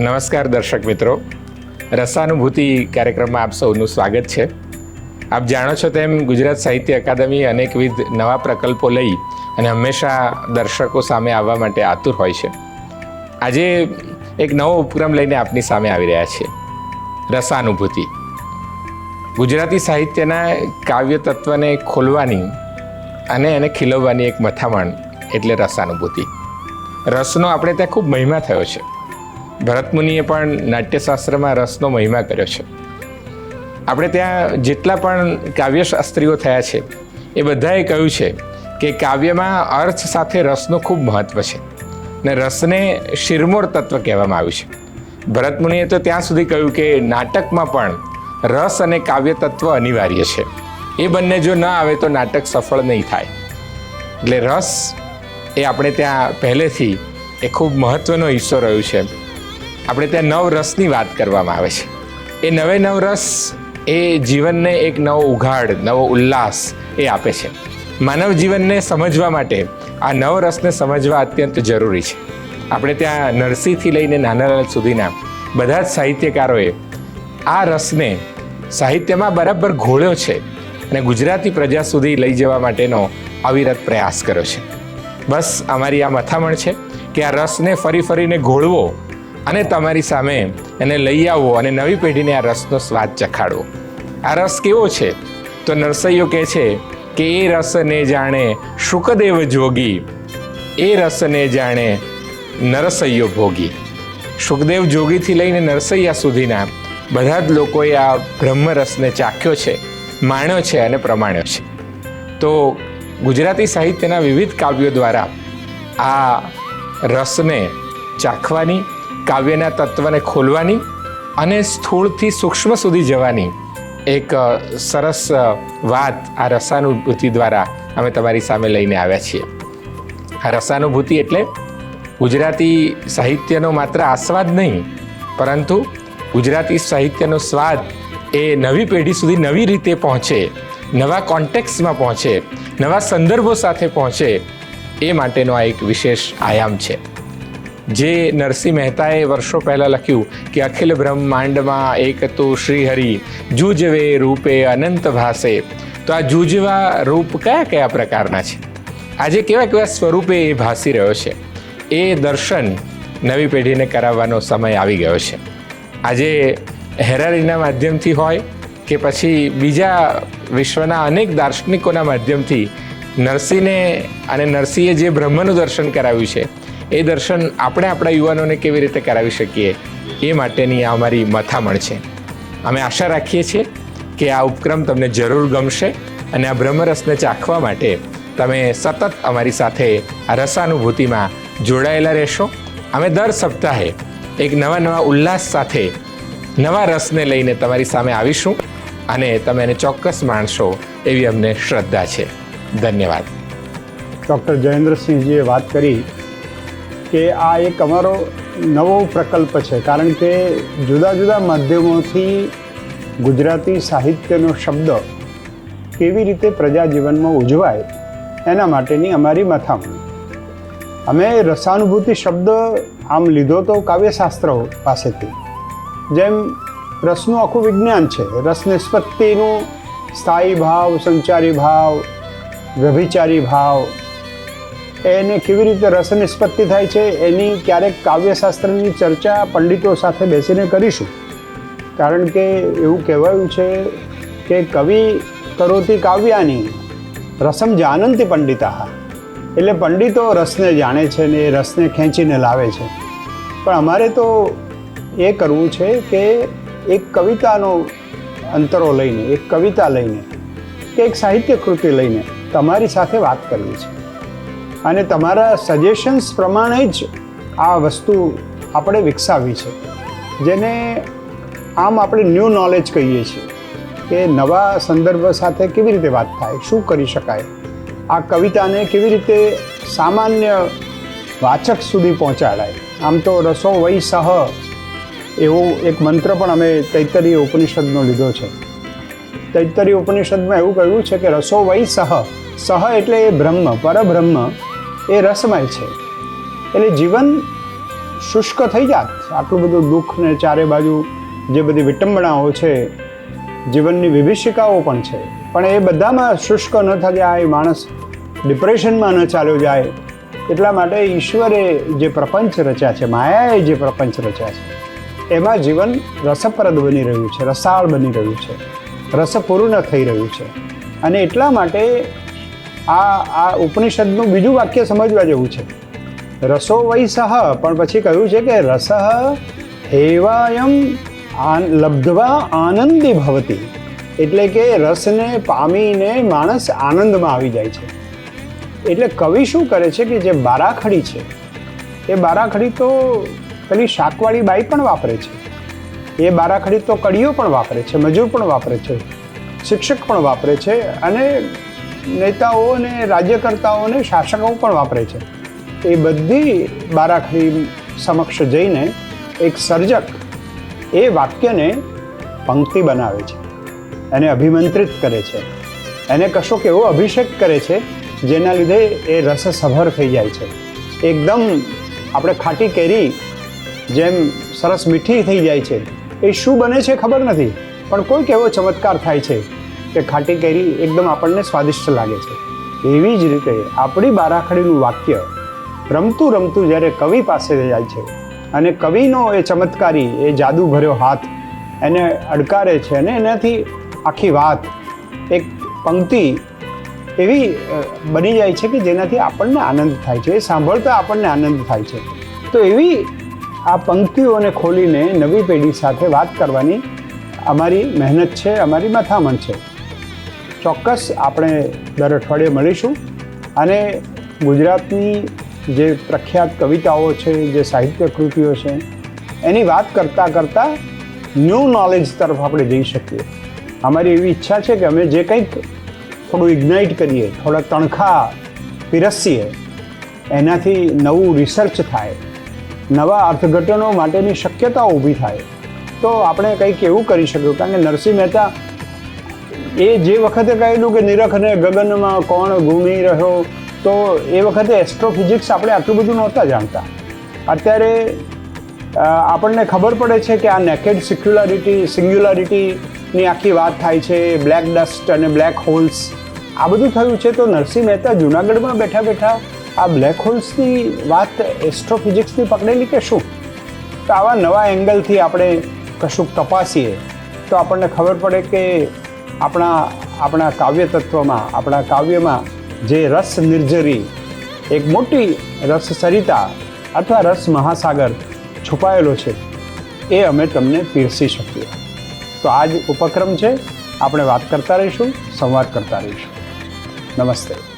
નમસ્કાર દર્શક મિત્રો. રસાનુભૂતિ કાર્યક્રમમાં આપ સૌનું સ્વાગત છે. આપ જાણો છો તેમ ગુજરાત સાહિત્ય અકાદમી અનેકવિધ નવા પ્રકલ્પો લઈ અને હંમેશા દર્શકો સામે આવવા માટે આતુર હોય છે. આજે એક નવો ઉપક્રમ લઈને આપની સામે આવી રહ્યા છે રસાનુભૂતિ. ગુજરાતી સાહિત્યના કાવ્ય તત્વને ખોલવાની અને એને ખીલવવાની એક મથામણ એટલે રસાનુભૂતિ. રસનો આપણે ત્યાં ખૂબ મહિમા થયો છે. ભરતમુનિએ પણ નાટ્યશાસ્ત્રમાં રસનો મહિમા કર્યો છે. આપણે ત્યાં જેટલા પણ કાવ્યશાસ્ત્રીઓ થયા છે, એ બધાએ કહ્યું છે કે કાવ્યમાં અર્થ સાથે રસનું ખૂબ મહત્ત્વ છે ને રસને શિરમોર તત્વ કહેવામાં આવ્યું છે. ભરતમુનિએ તો ત્યાં સુધી કહ્યું કે નાટકમાં પણ રસ અને કાવ્ય તત્વ અનિવાર્ય છે. એ બંને જો ન આવે તો નાટક સફળ નહીં થાય. એટલે રસ એ આપણે ત્યાં પહેલેથી એ ખૂબ મહત્ત્વનો હિસ્સો રહ્યું છે. આપણે ત્યાં નવ રસની વાત કરવામાં આવે છે. એ નવે નવ રસ એ જીવનને એક નવો ઉઘાડ, નવો ઉલ્લાસ એ આપે છે. માનવ જીવનને સમજવા માટે આ નવ રસને સમજવા અત્યંત જરૂરી છે. આપણે ત્યાં નરસિંહથી લઈને નાનાલાલ સુધીના બધા જ સાહિત્યકારોએ આ રસને સાહિત્યમાં બરાબર ઘોળ્યો છે અને ગુજરાતી પ્રજા સુધી લઈ જવા માટેનો અવિરત પ્રયાસ કર્યો છે. બસ અમારી આ મથામણ છે કે આ રસને ફરી ફરીને ઘોળવો અને તમારી સામે એને લઈ આવો અને નવી પેઢીને આ રસનો સ્વાદ ચખાડો. આ રસ કેવો છે? તો નરસૈયો કહે છે કે એ રસને જાણે શુકદેવ જોગી, એ રસને જાણે નરસૈયો ભોગી. સુખદેવ જોગીથી લઈને નરસૈયા સુધીના બધા જ લોકોએ આ બ્રહ્મરસને ચાખ્યો છે, માણ્યો છે અને પ્રમાણ્યો છે. તો ગુજરાતી સાહિત્યના વિવિધ કાવ્યો દ્વારા આ રસને ચાખવાની કાવ્યના તત્વને ખોલવાની અને સ્થૂળથી સૂક્ષ્મ સુધી જવાની એક સરસ વાત આ રસાનુભૂતિ દ્વારા અમે તમારી સામે લઈને આવ્યા છીએ. આ રસાનુભૂતિ એટલે ગુજરાતી સાહિત્યનો માત્ર આસ્વાદ નહીં, પરંતુ ગુજરાતી સાહિત્યનો સ્વાદ એ નવી પેઢી સુધી નવી રીતે પહોંચે, નવા કોન્ટેક્સમાં પહોંચે, નવા સંદર્ભો સાથે પહોંચે એ માટેનો આ એક વિશેષ આયામ છે. જે નરસિંહ મહેતાએ વર્ષો પહેલાં લખ્યું કે અખિલ બ્રહ્માંડમાં એક તો શ્રીહરિ, જૂજવે રૂપે અનંત ભાસે. તો આ જૂજવા રૂપ કયા કયા પ્રકારના છે? આજે કેવા કેવા સ્વરૂપે એ ભાસી રહ્યો છે? એ દર્શન નવી પેઢીને કરાવવાનો સમય આવી ગયો છે. આજે હેરારીના માધ્યમથી હોય કે પછી બીજા વિશ્વના અનેક દાર્શનિકોના માધ્યમથી નરસિંહને અને નરસિંહે જે બ્રહ્મનું દર્શન કરાવ્યું છે એ દર્શન આપણે આપણા યુવાનોને કેવી રીતે કરાવી શકીએ એ માટેની આ અમારી મથામણ છે. અમે આશા રાખીએ છીએ કે આ ઉપક્રમ તમને જરૂર ગમશે અને આ બ્રહ્મરસને ચાખવા માટે તમે સતત અમારી સાથે આ રસાનુભૂતિમાં જોડાયેલા રહેશો. અમે દર સપ્તાહે એક નવા નવા ઉલ્લાસ સાથે નવા રસને લઈને તમારી સામે આવીશું અને તમે એને ચોક્કસ માણશો એવી અમને શ્રદ્ધા છે. ધન્યવાદ. ડૉક્ટર જયેન્દ્રસિંહજીએ વાત કરી કે આ એક અમારો નવો પ્રકલ્પ છે. કારણ કે જુદા જુદા માધ્યમોથી ગુજરાતી સાહિત્યનો શબ્દ કેવી રીતે પ્રજા જીવનમાં ઉજવાય એના માટેની અમારી મથામણી. અમે રસાનુભૂતિ શબ્દ આમ લીધો તો કાવ્યશાસ્ત્ર પાસેથી. જેમ રસનું આખું વિજ્ઞાન છે, રસ નિષ્પત્તિનું સ્થાયી ભાવ, સંચારી ભાવ, વ્યભિચારી ભાવ એને કેવી રીતે રસ નિષ્પત્તિ થાય છે એની ક્યારેક કાવ્યશાસ્ત્રની ચર્ચા પંડિતો સાથે બેસીને કરીશું. કારણ કે એવું કહેવાયું છે કે કવિ કરોતી કાવ્યાની રસમ જાનંતી પંડિતા. એટલે પંડિતો રસને જાણે છે ને એ રસને ખેંચીને લાવે છે. પણ અમારે તો એ કરવું છે કે એક કવિતાનો અંતરો લઈને, એક કવિતા લઈને, કે એક સાહિત્ય કૃતિ લઈને તમારી સાથે વાત કરવી છે. અને તમારા સજેશન્સ પ્રમાણે જ આ વસ્તુ આપણે વિકસાવી છે. જેને આમ આપણે ન્યૂ નોલેજ કહીએ છીએ કે નવા સંદર્ભ સાથે કેવી રીતે વાત થાય, શું કરી શકાય, આ કવિતાને કેવી રીતે સામાન્ય વાચક સુધી પહોંચાડાય. આમ તો રસો વૈ સહ એવો એક મંત્ર પણ અમે તૈતરીય ઉપનિષદનો લીધો છે. તૈતરીય ઉપનિષદમાં એવું કહ્યું છે કે રસો વૈ સહ. સહ એટલે એ બ્રહ્મ, પરબ્રહ્મ. એ રસમય છે. એટલે જીવન શુષ્ક થઈ જાત. આટલું બધું દુઃખ ને ચારે બાજુ જે બધી વિટંબણાઓ છે, જીવનની વિભીષિકાઓ પણ છે. પણ એ બધામાં શુષ્ક ન થઈ જાય માણસ ડિપ્રેશનમાં ન ચાલ્યો જાય, એટલા માટે ઈશ્વરે જે પ્રપંચ રચ્યા છે, માયાએ જે પ્રપંચ રચ્યા છે, એમાં જીવન રસપ્રદ બની રહ્યું છે, રસાળ બની રહ્યું છે, રસપૂર્ણ થઈ રહ્યું છે. અને એટલા માટે આ આ ઉપનિષદનું બીજું વાક્ય સમજવા જેવું છે. રસો વૈ પણ પછી કહ્યું છે કે રસ હેવાયમ લબ્ધવા આનંદી ભવતી. એટલે કે રસને પામીને માણસ આનંદમાં આવી જાય છે. એટલે કવિ શું કરે છે કે જે બારાખડી છે, એ બારાખડી તો પેલી શાકવાળી બાઈ પણ વાપરે છે. એ બારાખડી તો કડીઓ પણ વાપરે છે, મજૂર પણ વાપરે છે, શિક્ષક પણ વાપરે છે અને નેતાઓ અને રાજ્યકર્તાઓ અને શાસકો પણ વાપરે છે. એ બધી બારાખડી સમક્ષ જઈને એક સર્જક એ વાક્યને પંક્તિ બનાવે છે. એને અભિમંત્રિત કરે છે. એને કશોક એવો અભિષેક કરે છે, જેના લીધે એ રસસભર થઈ જાય છે. એકદમ આપણે ખાટી કેરી જેમ સરસ મીઠી થઈ જાય છે. એ શું બને છે ખબર નથી, પણ કોઈક એવો ચમત્કાર થાય છે. કે ખાટી કેરી એકદમ આપણને સ્વાદિષ્ટ લાગે છે. એવી જ રીતે આપણી બારાખડીનું વાક્ય રમતું રમતું જ્યારે કવિ પાસે જાય છે અને કવિનો એ ચમત્કારી, એ જાદુ ભર્યો હાથ એને અડકારે છે અને એનાથી આખી વાત, એક પંક્તિ એવી બની જાય છે કે જેનાથી આપણને આનંદ થાય છે, એ સાંભળતા આપણને આનંદ થાય છે. તો એવી આ પંક્તિઓને ખોલીને નવી પેઢી સાથે વાત કરવાની અમારી મહેનત છે, અમારી મથામણ છે. ચોક્કસ આપણે દર અઠવાડિયે મળીશું. અને ગુજરાતની જે પ્રખ્યાત કવિતાઓ છે, જે સાહિત્ય કૃતિઓ છે, એની વાત કરતાં કરતાં ન્યૂ નોલેજ તરફ આપણે જઈ શકીએ. અમારી એવી ઈચ્છા છે કે અમે જે કંઈક થોડું ઇગ્નાઇટ કરીએ, થોડા તણખા પીરસીએ, એનાથી નવું રિસર્ચ થાય, નવા અર્થઘટનો માટેની શક્યતાઓ ઊભી થાય. તો આપણે કંઈક એવું કરી શક્યું કારણ કે નરસિંહ મહેતા એ જે વખતે કહેલું કે નિરખ અને ગગનમાં કોણ ઘૂમી રહ્યો, તો એ વખતે એસ્ટ્રોફિઝિક્સ આપણે આટલું બધું નહોતા જાણતા. અત્યારે આપણને ખબર પડે છે કે આ નેકેડ સિક્યુલારિટી સિંગ્યુલારિટીની આખી વાત થાય છે બ્લેક ડસ્ટ અને બ્લેક હોલ્સ આ બધું થયું છે તો નરસિંહ મહેતા જુનાગઢમાં બેઠા બેઠા આ બ્લેક હોલ્સની વાત એસ્ટ્રોફિઝિક્સની પકડેલી કે શું? તો આવા નવા એંગલથી આપણે કશુંક તપાસીએ. તો આપણને ખબર પડે કે આપણા આપણા કાવ્ય તત્વમાં આપણા કાવ્યમાં જે રસ નિર્જરી, એક મોટી રસ સરિતા અથવા રસ મહાસાગર છુપાયેલો છે, એ અમે તમને પીરસી શકીએ. તો આ જ ઉપક્રમ છે. આપણે વાત કરતા રહીશું, સંવાદ કરતા રહીશું. નમસ્તે.